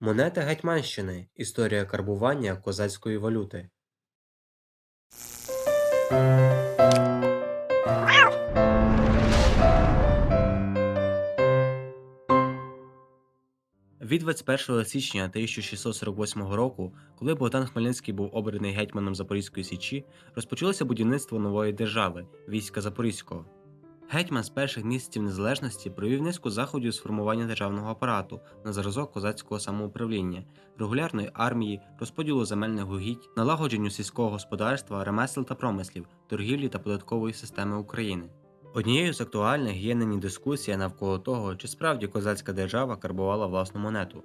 Монета Гетьманщини. Історія карбування козацької валюти. Від 21 січня 1648 року, коли Богдан Хмельницький був обраний гетьманом Запорізької січі, розпочалося будівництво нової держави війська Запорізького. Гетьман з перших місяців незалежності провів низку заходів з формування державного апарату на зразок козацького самоуправління, регулярної армії, розподілу земельних угідь, налагодженню сільського господарства, ремесел та промислів, торгівлі та податкової системи України. Однією з актуальних є нині дискусія навколо того, чи справді козацька держава карбувала власну монету.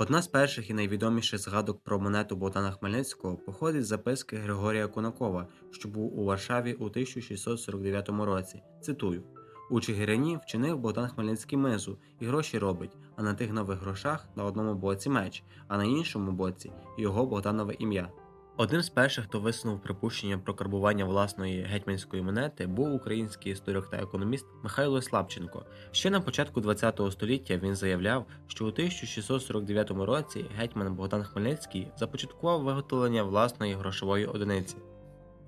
Одна з перших і найвідоміших згадок про монету Богдана Хмельницького походить з записки Григорія Конакова, що був у Варшаві у 1649 році. Цитую: у Чигирині вчинив Богдан Хмельницький мизу і гроші робить, а на тих нових грошах на одному боці меч, а на іншому боці його Богданове ім'я. Одним з перших, хто висунув припущення про карбування власної гетьманської монети, був український історик та економіст Михайло Слабченко. Ще на початку ХХ століття він заявляв, що у 1649 році гетьман Богдан Хмельницький започаткував виготовлення власної грошової одиниці.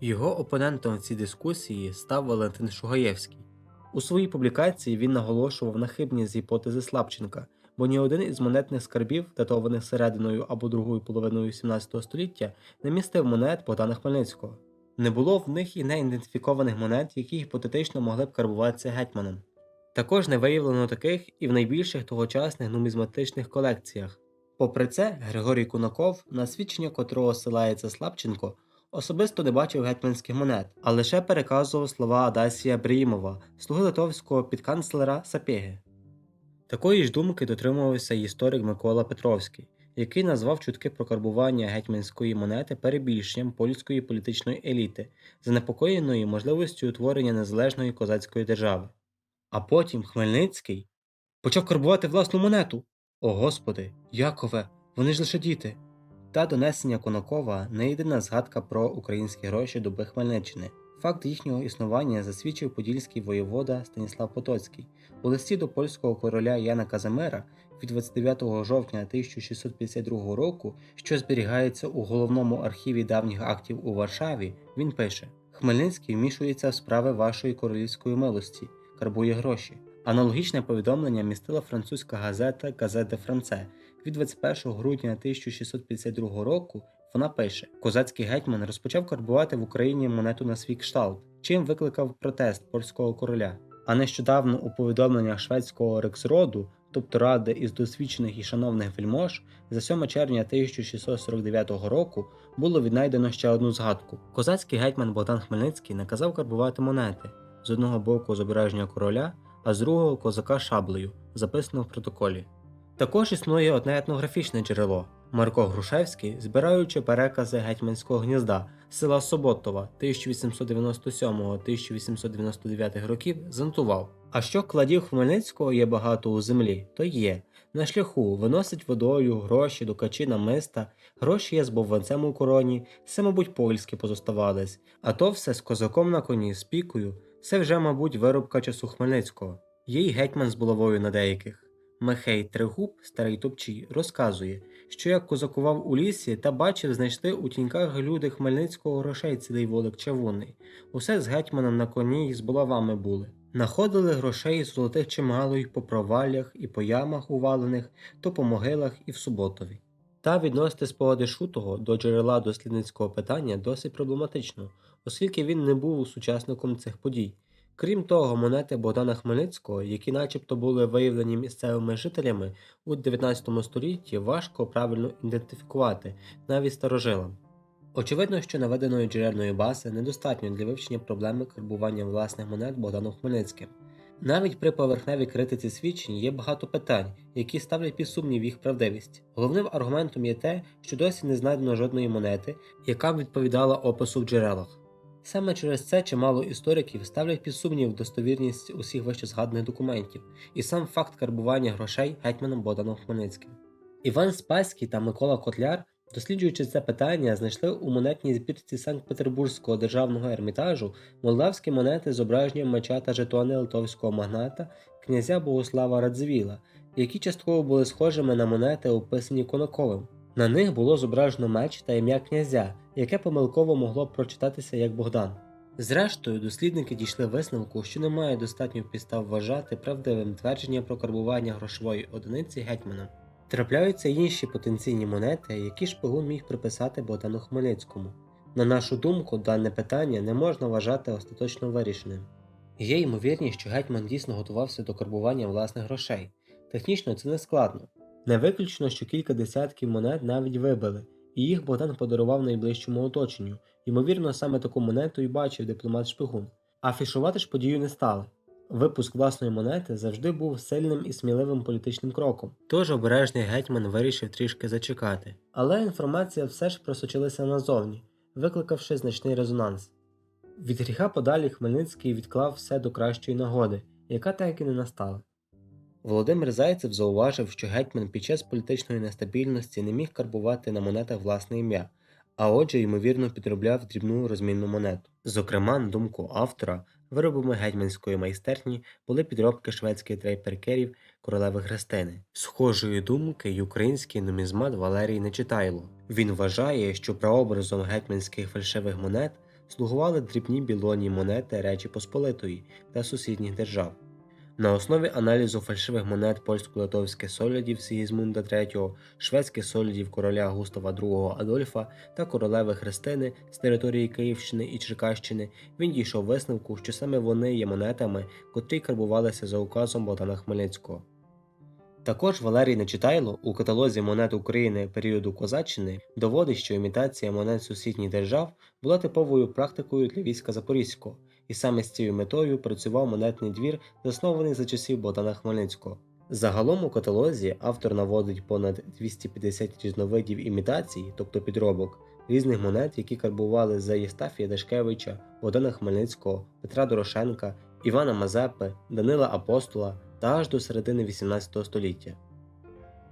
Його опонентом в цій дискусії став Валентин Шугаєвський. У своїй публікації він наголошував на хибність гіпотези Слабченка, бо ні один із монетних скарбів, датованих серединою або другою половиною 17 століття, не містив монет Богдана Хмельницького. Не було в них і неідентифікованих монет, які гіпотетично могли б карбуватися гетьманом. Також не виявлено таких і в найбільших тогочасних нумізматичних колекціях. Попри це, Григорій Кунаков, на свідчення котрого силається Слабченко, особисто не бачив гетьманських монет, а лише переказував слова Адасія Бріїмова, слуги литовського підканцлера Сапєги. Такої ж думки дотримувався й історик Микола Петровський, який назвав чутки про карбування гетьманської монети перебільшенням польської політичної еліти, занепокоєної можливістю утворення незалежної козацької держави. А потім Хмельницький почав карбувати власну монету. О Господи, Якове, вони ж лише діти. Та донесення Конакова не єдина згадка про українські гроші доби Хмельниччини. Факт їхнього існування засвідчив подільський воєвода Станіслав Потоцький у листі до польського короля Яна Казимира від 29 жовтня 1652 року, що зберігається у головному архіві давніх актів у Варшаві. Він пише: Хмельницький вмішується в справи вашої королівської милості, карбує гроші. Аналогічне повідомлення містила французька газета Газет де Франце від 21 грудня 1652 року. Вона пише: Козацький гетьман розпочав карбувати в Україні монету на свій кшталт, чим викликав протест польського короля. А нещодавно у повідомленнях шведського рексроду, тобто ради із досвідчених і шановних вельмож, за 7 червня 1649 року було віднайдено ще одну згадку. Козацький гетьман Богдан Хмельницький наказав карбувати монети з одного боку зображення короля, а з другого козака шаблею, записано в протоколі. Також існує одне етнографічне джерело. Марко Грушевський, збираючи перекази гетьманського гнізда села Соботова 1897-1899 років, занотував. А що кладів Хмельницького є багато у землі, то є. На шляху виносить водою гроші до качі намиста, гроші є з бовванцем у короні, все, мабуть, польське позоставались, а то все з козаком на коні, з пікою, це вже, мабуть, виробка часу Хмельницького. Є й гетьман з булавою на деяких. Михей Тригуб, старий топчий, розказує, що як козакував у лісі та бачив знайшли у тіньках люди Хмельницького грошей цілий волик чавунний. Усе з гетьманом на коні й з булавами були. Находили грошей золотих чимало й по проваллях, і по ямах увалених, то по могилах і в суботові. Та відносити спогади Шутого до джерела дослідницького питання досить проблематично, оскільки він не був сучасником цих подій. Крім того, монети Богдана Хмельницького, які начебто були виявлені місцевими жителями у 19 столітті, важко правильно ідентифікувати навіть старожилам. Очевидно, що наведеної джерельної бази недостатньо для вивчення проблеми карбування власних монет Богданом Хмельницьким. Навіть при поверхневій критиці свідчень є багато питань, які ставлять під сумнів їх правдивість. Головним аргументом є те, що досі не знайдено жодної монети, яка б відповідала опису в джерелах. Саме через це чимало істориків ставлять під сумнів достовірність усіх вищезгаданих документів і сам факт карбування грошей гетьманом Богданом Хмельницьким. Іван Спаський та Микола Котляр, досліджуючи це питання, знайшли у монетній збірці Санкт-Петербурзького державного ермітажу молдавські монети з зображенням меча та жетони литовського магната князя Богослава Радзивіла які частково були схожими на монети, описані Конаковим. На них було зображено меч та ім'я князя, яке помилково могло б прочитатися як Богдан. Зрештою, дослідники дійшли висновку, що немає достатньо підстав вважати правдивим твердження про карбування грошової одиниці гетьманом. Трапляються інші потенційні монети, які шпигун міг приписати Богдану Хмельницькому. На нашу думку, дане питання не можна вважати остаточно вирішеним. Є ймовірність, що гетьман дійсно готувався до карбування власних грошей. Технічно це не складно. Не виключно, що кілька десятків монет навіть вибили, і їх Богдан подарував найближчому оточенню. Ймовірно, саме таку монету і бачив дипломат Шпигун. Афішувати ж подію не стали. Випуск власної монети завжди був сильним і сміливим політичним кроком. Тож обережний гетьман вирішив трішки зачекати. Але інформація все ж просочилася назовні, викликавши значний резонанс. Від гріха подалі Хмельницький відклав все до кращої нагоди, яка так і не настала. Володимир Зайцев зауважив, що гетьман під час політичної нестабільності не міг карбувати на монетах власне ім'я, а отже, ймовірно, підробляв дрібну розмінну монету. Зокрема, на думку автора, виробами гетьманської майстерні були підробки шведських трейперкерів королеви Христини. Схожої думки й український нумізмат Валерій Нечитайло. Він вважає, що прообразом гетьманських фальшивих монет слугували дрібні білонні монети Речі Посполитої та сусідніх держав. На основі аналізу фальшивих монет польсько-литовських солідів Сігізмунда III, шведських солідів короля Густава II Адольфа та королеви Христини з території Київщини і Черкащини, він дійшов висновку, що саме вони є монетами, котрі карбувалися за указом Богдана Хмельницького. Також Валерій Нечитайло у каталозі монет України періоду Козаччини доводить, що імітація монет сусідніх держав була типовою практикою для війська Запорізького, і саме з цією метою працював монетний двір, заснований за часів Богдана Хмельницького. Загалом у каталозі автор наводить понад 250 різновидів імітацій, тобто підробок, різних монет, які карбували за Єстафія Дашкевича, Богдана Хмельницького, Петра Дорошенка, Івана Мазепи, Данила Апостола та аж до середини 18 століття.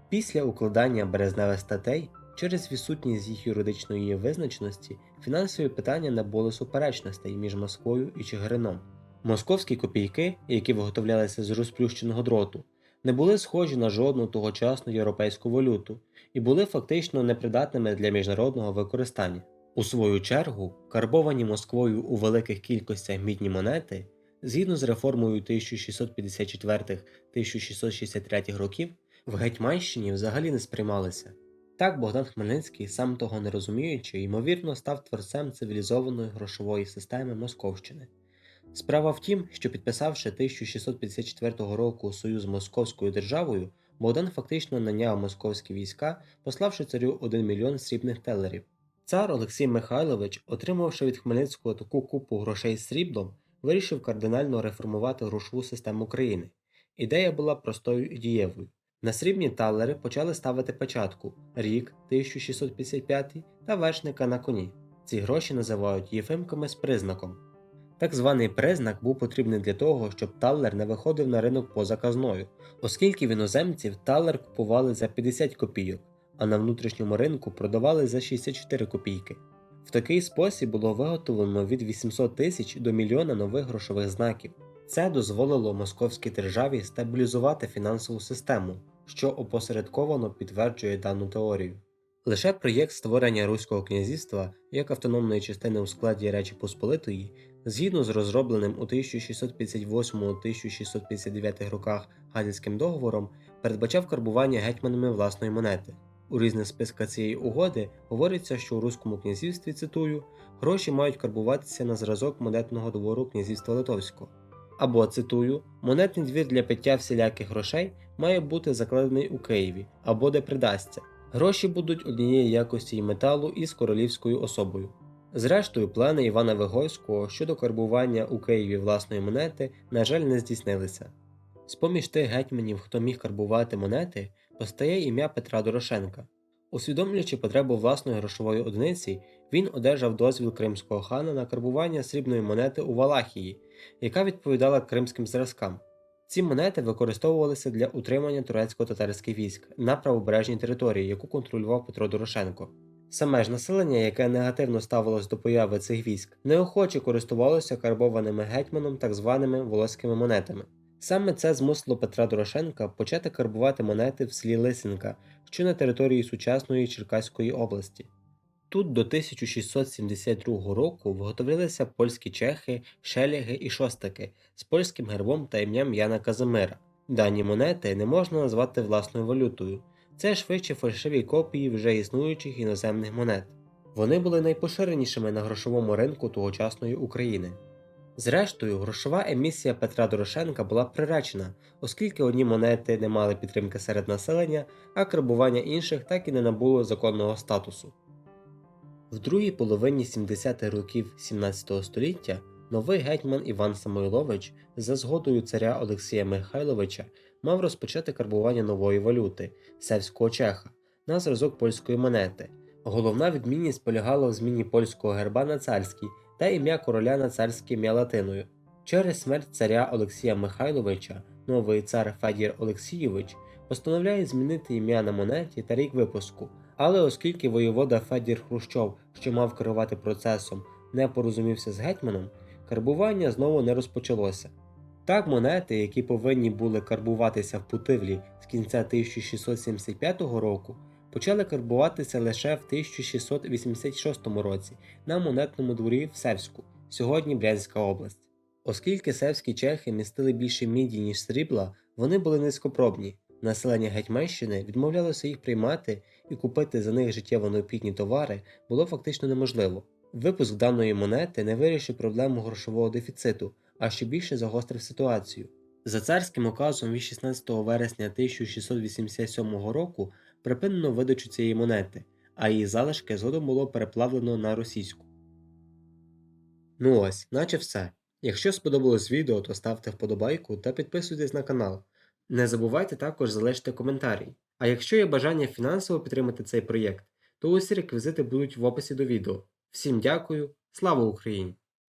Після укладання березневих статей через відсутність їх юридичної визначеності фінансові питання набули суперечностей між Москвою і Чигирином. Московські копійки, які виготовлялися з розплющеного дроту, не були схожі на жодну тогочасну європейську валюту і були фактично непридатними для міжнародного використання. У свою чергу, карбовані Москвою у великих кількостях мідні монети, згідно з реформою 1654-1663 років, в Гетьманщині взагалі не сприймалися. Так Богдан Хмельницький, сам того не розуміючи, ймовірно став творцем цивілізованої грошової системи Московщини. Справа в тім, що підписавши 1654 року союз з Московською державою, Богдан фактично наняв московські війська, пославши царю 1 мільйон срібних телерів. Цар Олексій Михайлович, отримавши від Хмельницького таку купу грошей сріблом, вирішив кардинально реформувати грошову систему країни. Ідея була простою і дієвою. На срібні талери почали ставити печатку рік 1655 та вершника на коні. Ці гроші називають єфимками з признаком. Так званий признак був потрібний для того, щоб талер не виходив на ринок поза казною, оскільки в іноземців талер купували за 50 копійок, а на внутрішньому ринку продавали за 64 копійки. В такий спосіб було виготовлено від 800 тисяч до мільйона нових грошових знаків. Це дозволило московській державі стабілізувати фінансову систему, що опосередковано підтверджує дану теорію. Лише проєкт створення Руського князівства як автономної частини у складі Речі Посполитої, згідно з розробленим у 1658-1659 роках Гадяцьким договором, передбачав карбування гетьманами власної монети. У різних списках цієї угоди говориться, що у Руському князівстві, цитую, гроші мають карбуватися на зразок монетного двору князівства Литовського. Або цитую, монетний двір для пиття всіляких грошей має бути закладений у Києві або де придасться. Гроші будуть однієї якості й металу із королівською особою. Зрештою, плани Івана Вигойського щодо карбування у Києві власної монети, на жаль, не здійснилися. З поміж тих гетьманів, хто міг карбувати монети, постає ім'я Петра Дорошенка. Усвідомлюючи потребу власної грошової одиниці, він одержав дозвіл кримського хана на карбування срібної монети у Валахії, яка відповідала кримським зразкам. Ці монети використовувалися для утримання турецько-татарських військ на правобережній території, яку контролював Петро Дорошенко. Саме ж населення, яке негативно ставилось до появи цих військ, неохоче користувалося карбованими гетьманом так званими волоськими монетами. Саме це змусило Петра Дорошенка почати карбувати монети в селі Лисенка, що на території сучасної Черкаської області. Тут до 1672 року виготовлялися польські чехи, шеляги і шостаки з польським гербом та ім'ям Яна Казимира. Дані монети не можна назвати власною валютою. Це швидше фальшиві копії вже існуючих іноземних монет. Вони були найпоширенішими на грошовому ринку тогочасної України. Зрештою, грошова емісія Петра Дорошенка була приречена, оскільки одні монети не мали підтримки серед населення, а карбування інших так і не набуло законного статусу. В другій половині 70-х років 17 століття новий гетьман Іван Самойлович за згодою царя Олексія Михайловича мав розпочати карбування нової валюти севського чеха на зразок польської монети. Головна відмінність полягала в зміні польського герба на царський та ім'я короля на царське ім'я латиною. Через смерть царя Олексія Михайловича новий цар Федір Олексійович постановляє змінити ім'я на монеті та рік випуску. Але оскільки воєвода Федір Хрущов, що мав керувати процесом, не порозумівся з гетьманом, карбування знову не розпочалося. Так монети, які повинні були карбуватися в Путивлі з кінця 1675 року, почали карбуватися лише в 1686 році на монетному дворі в Севську, сьогодні Брянська область. Оскільки севські чехи містили більше міді, ніж срібла, вони були низькопробні. Населення Гетьманщини відмовлялося їх приймати і купити за них життєво необхідні товари було фактично неможливо. Випуск даної монети не вирішив проблему грошового дефіциту, а ще більше загострив ситуацію. За царським указом від 16 вересня 1687 року припинено видачу цієї монети, а її залишки згодом було переплавлено на російську. Ну ось, наче все. Якщо сподобалось відео, то ставте вподобайку та підписуйтесь на канал. Не забувайте також залишити коментарі. А якщо є бажання фінансово підтримати цей проєкт, то усі реквізити будуть в описі до відео. Всім дякую, слава Україні!